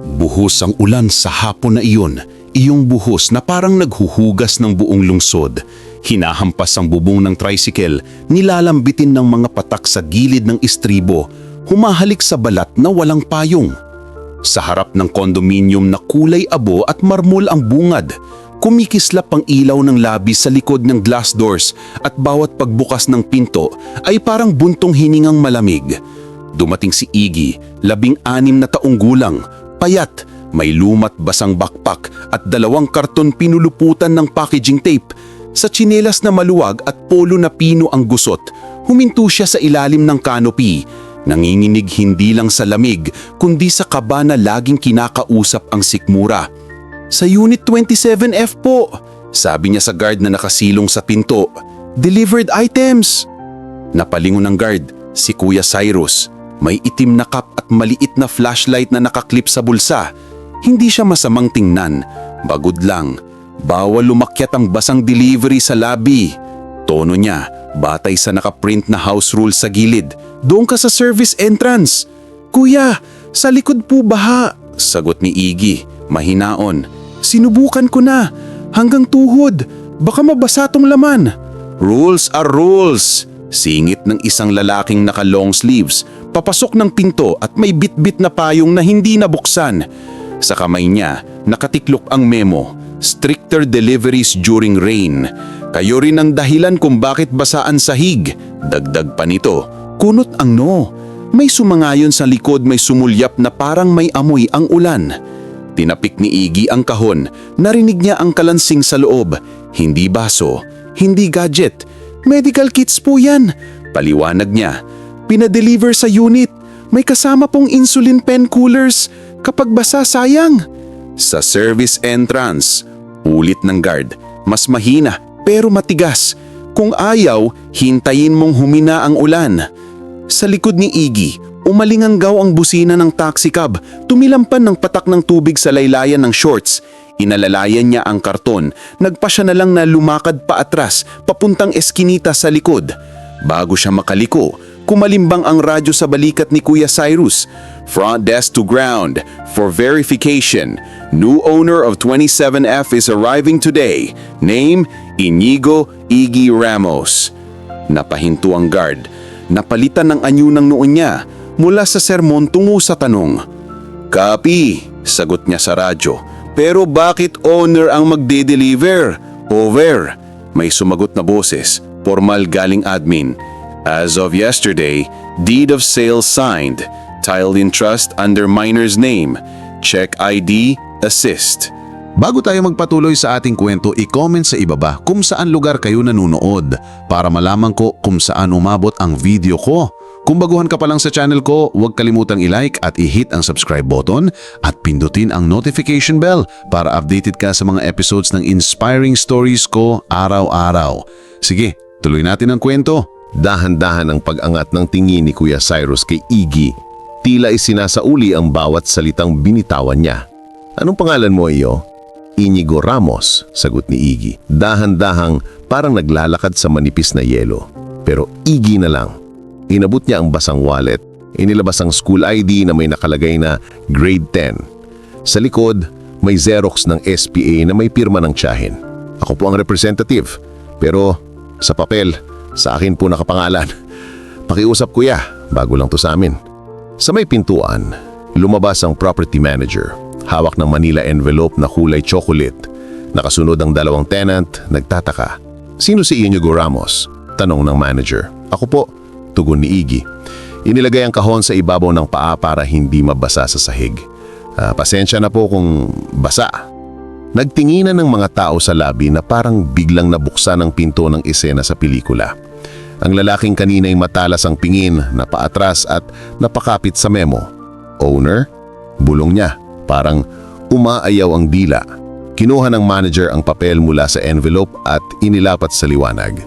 Buhos ang ulan sa hapon na iyon, iyong buhos na parang naghuhugas ng buong lungsod. Hinahampas ang bubong ng tricycle, nilalambitin ng mga patak sa gilid ng istribo, humahalik sa balat na walang payong. Sa harap ng kondominium na kulay abo at marmol ang bungad, kumikislap ang ilaw ng labi sa likod ng glass doors at bawat pagbukas ng pinto ay parang buntong hiningang malamig. Dumating si Iggy, labing anim na taong gulang, payat, may lumat basang backpack at dalawang karton pinuluputan ng packaging tape. Sa tsinelas na maluwag at polo na pino ang gusot, huminto siya sa ilalim ng canopy. Nanginginig hindi lang sa lamig, kundi sa kaba na laging kinakausap ang sikmura. Sa Unit 27F po, sabi niya sa guard na nakasilong sa pinto. Delivered items! Napalingon ng guard, si Kuya Cyrus. May itim na cup at maliit na flashlight na nakaklip sa bulsa. Hindi siya masamang tingnan, bagod lang. Bawal lumakyat ang basang delivery sa lobby. Tono niya, batay sa nakaprint na house rule sa gilid. Doon ka sa service entrance. Kuya, sa likod po baha. Sagot ni Iggy, mahinaon. Sinubukan ko na, hanggang tuhod. Baka mabasa tong laman. Rules are rules. Singit ng isang lalaking naka long sleeves, papasok ng pinto at may bitbit na payong na hindi nabuksan. Sa kamay niya, nakatiklop ang memo, stricter deliveries during rain. Kayo rin ang dahilan kung bakit basaan sahig. Dagdag pa nito, kunot ang no. May sumangayon sa likod may sumulyap na parang may amoy ang ulan. Tinapik ni Iggy ang kahon, narinig niya ang kalansing sa loob. Hindi baso, hindi gadget, medical kits po yan. Paliwanag niya, pinadeliver sa unit. May kasama pong insulin pen coolers. Kapag basa sayang. Sa service entrance, ulit ng guard, mas mahina pero matigas. Kung ayaw, hintayin mong humina ang ulan. Sa likod ni Iggy, umalinganggaw ang busina ng taxi cab, tumilampan ng patak ng tubig sa laylayan ng shorts. Inalalayan niya ang karton, nagpa siya na lang na lumakad pa atras, papuntang eskinita sa likod. Bago siya makaliko, kumalimbang ang radyo sa balikat ni Kuya Cyrus. Front desk to ground for verification. New owner of 27F is arriving today. Name, Inigo Iggy Ramos. Napahinto ang guard. Napalitan ng anyo ng noon niya mula sa sermon tungo sa tanong. Copy, sagot niya sa radyo. Pero bakit owner ang magde-deliver? Over. May sumagot na boses, formal galing admin. As of yesterday, deed of sale signed, tiled in trust under minor's name. Check ID, assist. Bago tayo magpatuloy sa ating kwento, i-comment sa ibaba kung saan lugar kayo nanunood para malaman ko kung saan umabot ang video ko. Kung baguhan ka pa lang sa channel ko, huwag kalimutang i-like at i-hit ang subscribe button at pindutin ang notification bell para updated ka sa mga episodes ng inspiring stories ko araw-araw. Sige, tuloy natin ang kwento. Dahan-dahan ang pag-angat ng tingin ni Kuya Cyrus kay Iggy. Tila isinasauli ang bawat salitang binitawan niya. Anong pangalan mo iyo? Inigo Ramos, sagot ni Iggy. Dahan-dahang parang naglalakad sa manipis na yelo. Pero Iggy na lang. Inabot niya ang basang wallet. Inilabas ang school ID na may nakalagay na grade 10. Sa likod, may Xerox ng SPA na may pirma ng tiyahin. Ako po ang representative. Pero sa papel, sa akin po nakapangalan. Pakiusap kuya, bago lang to sa amin. Sa may pintuan, lumabas ang property manager. Hawak ng Manila envelope na kulay chocolate. Nakasunod ang dalawang tenant, nagtataka. Sino si Inigo Ramos? Tanong ng manager. Ako po, tugon ni Iggy. Inilagay ang kahon sa ibabaw ng paa para hindi mabasa sa sahig. Ah, pasensya na po kung basa. Nagtinginan ng mga tao sa labi na parang biglang nabuksan ang pinto ng esena sa pelikula. Ang lalaking kanina'y matalas ang pingin, napaatras at napakapit sa memo. Owner? Bulong niya, parang umaayaw ang dila. Kinuha ng manager ang papel mula sa envelope at inilapat sa liwanag.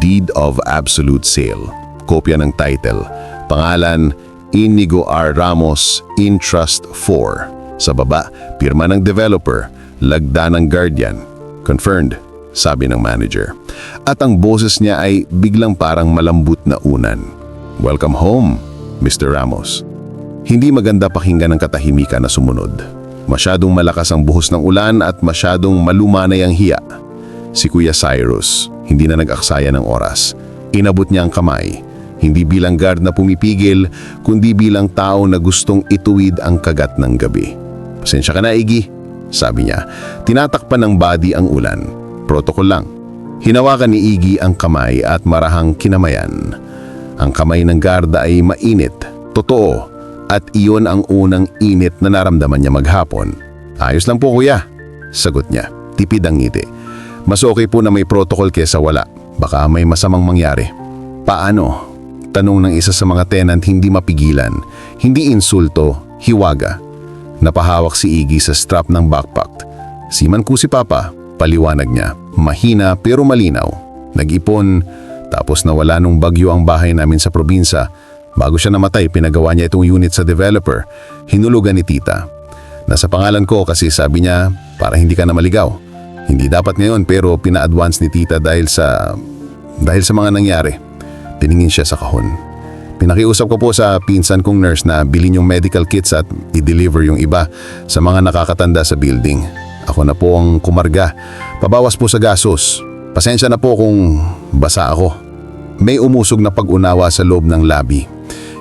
Deed of Absolute Sale. Kopya ng title. Pangalan, Inigo R. Ramos, In Trust 4. Sa baba, pirma ng developer, lagda ng guardian. Confirmed, sabi ng manager. At ang boses niya ay biglang parang malambot na unan. Welcome home, Mr. Ramos. Hindi maganda pakinggan ng katahimikan na sumunod. Masyadong malakas ang buhos ng ulan at masyadong malumanay ang hiya. Si Kuya Cyrus, hindi na nag-aksaya ng oras. Inabot niya ang kamay, hindi bilang guard na pumipigil, kundi bilang tao na gustong ituwid ang kagat ng gabi. Pasensya ka na, Iggy, sabi niya. Tinatakpan ng body ang ulan. Protocol lang. Hinawakan ni Iggy ang kamay at marahang kinamayan. Ang kamay ng garda ay mainit, totoo, at iyon ang unang init na naramdaman niya maghapon. Ayos lang po kuya, sagot niya, tipid ang ngiti. Mas okay po na may protocol kesa wala, baka may masamang mangyari. Paano? Tanong ng isa sa mga tenant hindi mapigilan, hindi insulto, hiwaga. Napahawak si Iggy sa strap ng backpack. Siman ko si Papa, paliwanag niya, mahina pero malinaw. Nag-ipon, tapos nawala nung bagyo ang bahay namin sa probinsya. Bago siya namatay, pinagawa niya itong unit sa developer. Hinulugan ni tita. Nasa pangalan ko kasi sabi niya, para hindi ka na maligaw. Hindi dapat ngayon pero pina-advance ni tita dahil sa... dahil sa mga nangyari. Tiningin siya sa kahon. Pinakiusap ko po sa pinsan kong nurse na bilhin yung medical kits at i-deliver yung iba sa mga nakakatanda sa building. Ako na po ang kumarga. Pabawas po sa gasos. Pasensya na po kung basa ako. May umusog na pag-unawa sa loob ng labi.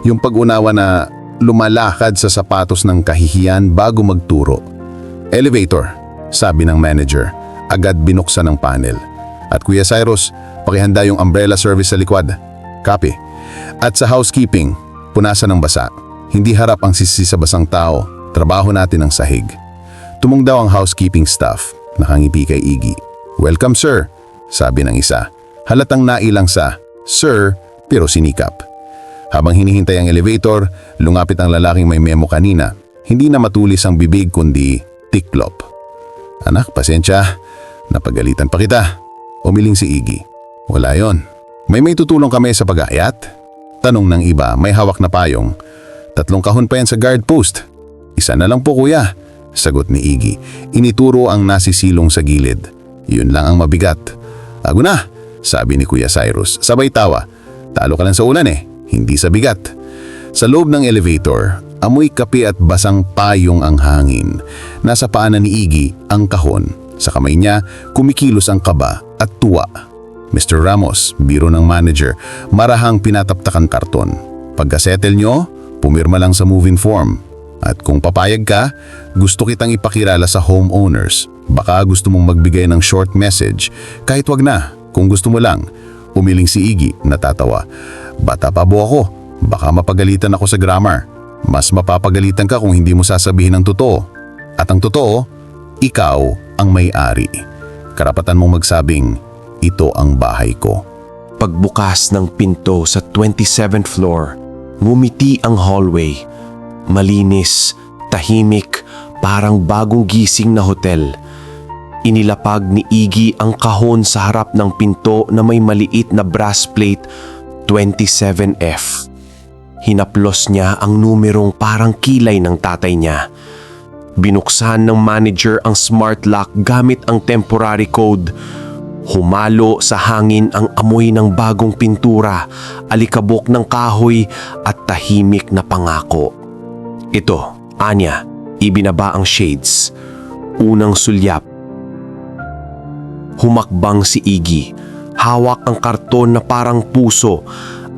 Yung pag-unawa na lumalakad sa sapatos ng kahihiyan bago magturo. Elevator, sabi ng manager. Agad binuksan ng panel. At Kuya Cyrus, pakihanda yung umbrella service sa likwad. Copy. At sa housekeeping, punasan ng basa. Hindi harap ang sisi sa basang tao. Trabaho natin ang sahig. Tumong daw ang housekeeping staff. Nakangipi kay Iggy. Welcome sir, sabi ng isa. Halatang nailang sa, Sir, pero sinikap. Habang hinihintay ang elevator, lumapit ang lalaking may memo kanina. Hindi na matulis ang bibig kundi tiklop. Anak, pasensya. Napagalitan pa kita. Umiling si Iggy. Wala yon. May may tutulong kami sa pag-aayat? Tanong ng iba, may hawak na payong. Tatlong kahon pa yan sa guard post. Isa na lang po kuya, sagot ni Iggy. Inituro ang nasisilong sa gilid. Yun lang ang mabigat. Ago na, sabi ni Kuya Cyrus. Sabay tawa. Talo ka lang sa ulan eh, hindi sa bigat. Sa loob ng elevator, amoy kape at basang payong ang hangin. Nasa paanan ni Iggy ang kahon. Sa kamay niya, kumikilos ang kaba at tuwa. Mr. Ramos, biro ng manager, marahang pinataptakan karton. Pagkasettle nyo, pumirma lang sa moving form. At kung papayag ka, gusto kitang ipakilala sa homeowners. Baka gusto mong magbigay ng short message. Kahit wag na, kung gusto mo lang. Umiling si Iggy, natatawa. Bata pa bo ako, baka mapagalitan ako sa grammar. Mas mapapagalitan ka kung hindi mo sasabihin ang totoo. At ang totoo, ikaw ang may-ari. Karapatan mong magsabing, ito ang bahay ko. Pagbukas ng pinto sa 27th floor, ngumiti ang hallway. Malinis, tahimik, parang bagong gising na hotel. Inilapag ni Iggy ang kahon sa harap ng pinto na may maliit na brass plate 27F. Hinaplos niya ang numerong parang kilay ng tatay niya. Binuksan ng manager ang smart lock gamit ang temporary code. Humalo sa hangin ang amoy ng bagong pintura, alikabok ng kahoy at tahimik na pangako. Ito, Anya, ibinaba ang shades. Unang sulyap. Humakbang si Iggy. Hawak ang karton na parang puso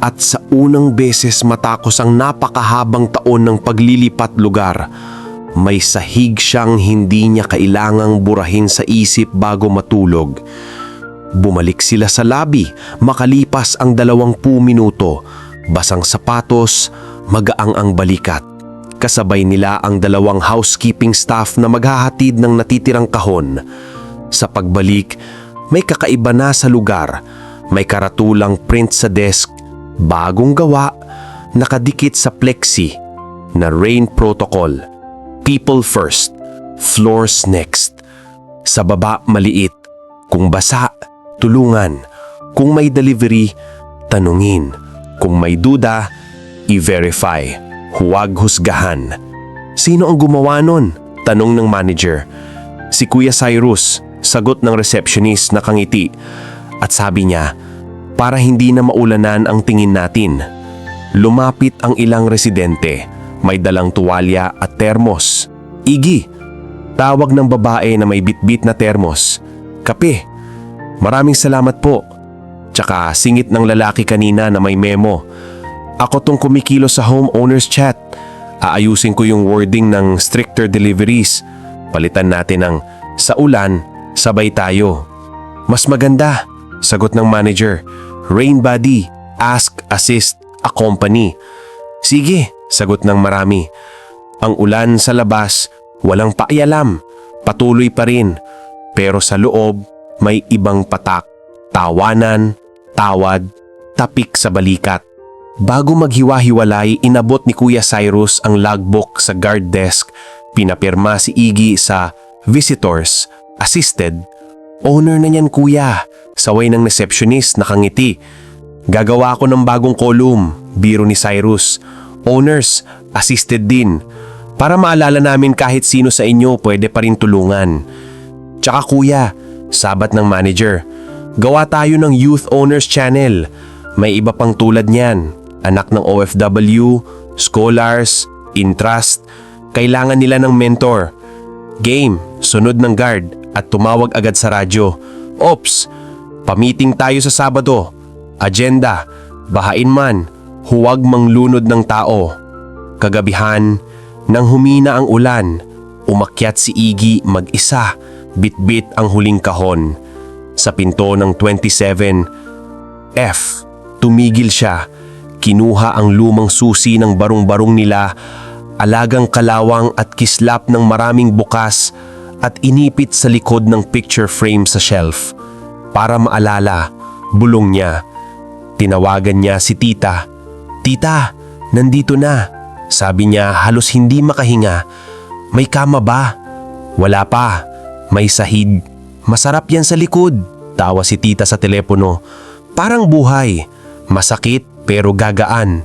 at sa unang beses matakos ang napakahabang taon ng paglilipat lugar. May sahig siyang hindi niya kailangang burahin sa isip bago matulog. Bumalik sila sa labi makalipas ang dalawangpu minuto. Basang sapatos, magaang ang balikat. Kasabay nila ang dalawang housekeeping staff na maghahatid ng natitirang kahon. Sa pagbalik, may kakaiba na sa lugar. May karatulang print sa desk, bagong gawa, nakadikit sa plexi na rain protocol. People first, floors next. Sa baba maliit, kung basa, tulungan. Kung may delivery, tanungin. Kung may duda, i-verify. Huwag husgahan. Sino ang gumawa nun? Tanong ng manager. Si Kuya Cyrus, sagot ng receptionist na kangiti. At sabi niya, para hindi na maulanan ang tingin natin. Lumapit ang ilang residente, may dalang tuwalya at termos. Igi, Tawag ng babae na may bitbit na termos. Kape. Maraming salamat po. Tsaka singit ng lalaki kanina na may memo. Ako tong kumikilo sa homeowner's chat. Aayusin ko yung wording ng stricter deliveries. Palitan natin ng sa ulan, sabay tayo. Mas maganda, sagot ng manager. Rain body, ask, assist, accompany. Sige, sagot ng marami. Ang ulan sa labas, walang paayalam. Patuloy pa rin. Pero sa loob, may ibang patak. Tawanan, tawad, tapik sa balikat. Bago maghiwa-hiwalay, inabot ni Kuya Cyrus ang logbook sa guard desk. Pinapirma si Iggy sa visitors, assisted. Owner na niyan kuya, saway ng receptionist nakangiti. Gagawa ko ng bagong column, biro ni Cyrus. Owners, assisted din. Para maalala namin kahit sino sa inyo pwede pa rin tulungan. Tsaka kuya, sabat ng manager. Gawa tayo ng Youth Owners Channel. May iba pang tulad niyan. Anak ng OFW, scholars, intrust. Kailangan nila ng mentor. Game, sunod ng guard at tumawag agad sa radyo. Ops, pamiting tayo sa Sabado. Agenda, bahain man, huwag manglunod ng tao. Kagabihan, nang humina ang ulan, umakyat si Iggy mag-isa, bitbit ang huling kahon. Sa pinto ng 27, F, tumigil siya. Kinuha ang lumang susi ng barong-barong nila, alagang kalawang at kislap ng maraming bukas at inipit sa likod ng picture frame sa shelf. Para maalala, bulong niya. Tinawagan niya si tita. Tita, nandito na. Sabi niya halos hindi makahinga. May kama ba? Wala pa. May sahig. Masarap yan sa likod. Tawa si tita sa telepono. Parang buhay. Masakit pero gagaan.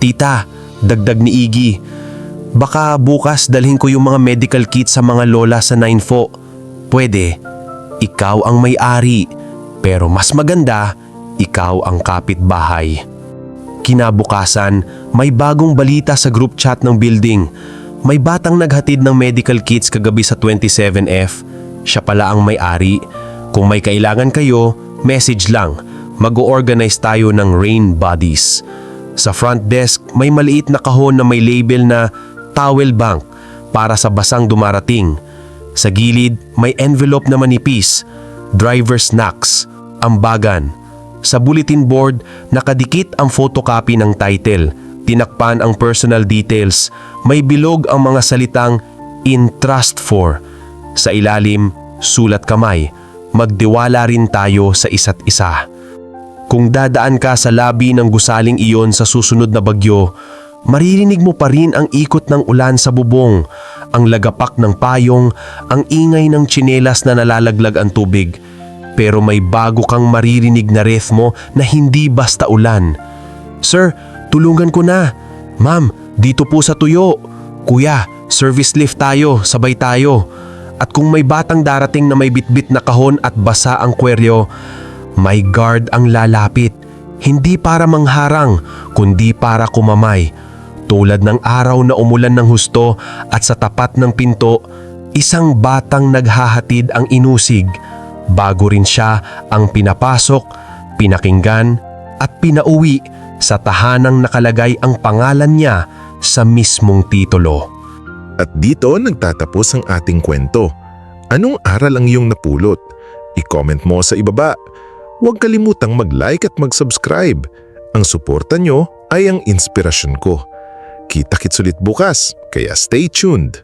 Tita, dagdag ni Iggy. Baka bukas dalhin ko yung mga medical kit sa mga lola sa Ninefo. Pwede. Ikaw ang may-ari. Pero mas maganda, ikaw ang kapitbahay. Kinabukasan, may bagong balita sa group chat ng building. May batang naghatid ng medical kits kagabi sa 27F. Siya pala ang may-ari. Kung may kailangan kayo, message lang. Mag-organize tayo ng rain bodies. Sa front desk, may maliit na kahon na may label na towel bank para sa basang dumarating. Sa gilid, may envelope na manipis, driver snacks, ambagan. Sa bulletin board, nakadikit ang photocopy ng title. Tinakpan ang personal details. May bilog ang mga salitang in trust for. Sa ilalim, sulat kamay. Magdiwala rin tayo sa isa't isa. Kung dadaan ka sa labi ng gusaling iyon sa susunod na bagyo, maririnig mo pa rin ang ikot ng ulan sa bubong, ang lagapak ng payong, ang ingay ng tsinelas na nalalaglag ang tubig. Pero may bago kang maririnig na rhythmo na hindi basta ulan. Sir, tulungan ko na. Ma'am, dito po sa tuyo. Kuya, service lift tayo, sabay tayo. At kung may batang darating na may bitbit na kahon at basa ang kweryo, may guard ang lalapit. Hindi para mangharang, kundi para kumamay. Tulad ng araw na umulan ng husto at sa tapat ng pinto, isang batang naghahatid ang inusig. Bago rin siya ang pinapasok, pinakinggan at pinauwi sa tahanang nakalagay ang pangalan niya sa mismong titulo. At dito nagtatapos ang ating kwento. Anong aral ang iyong napulot? I-comment mo sa ibaba. Huwag kalimutang mag-like at mag-subscribe. Ang suporta nyo ay ang inspirasyon ko. Kita-kits ulit bukas, kaya stay tuned.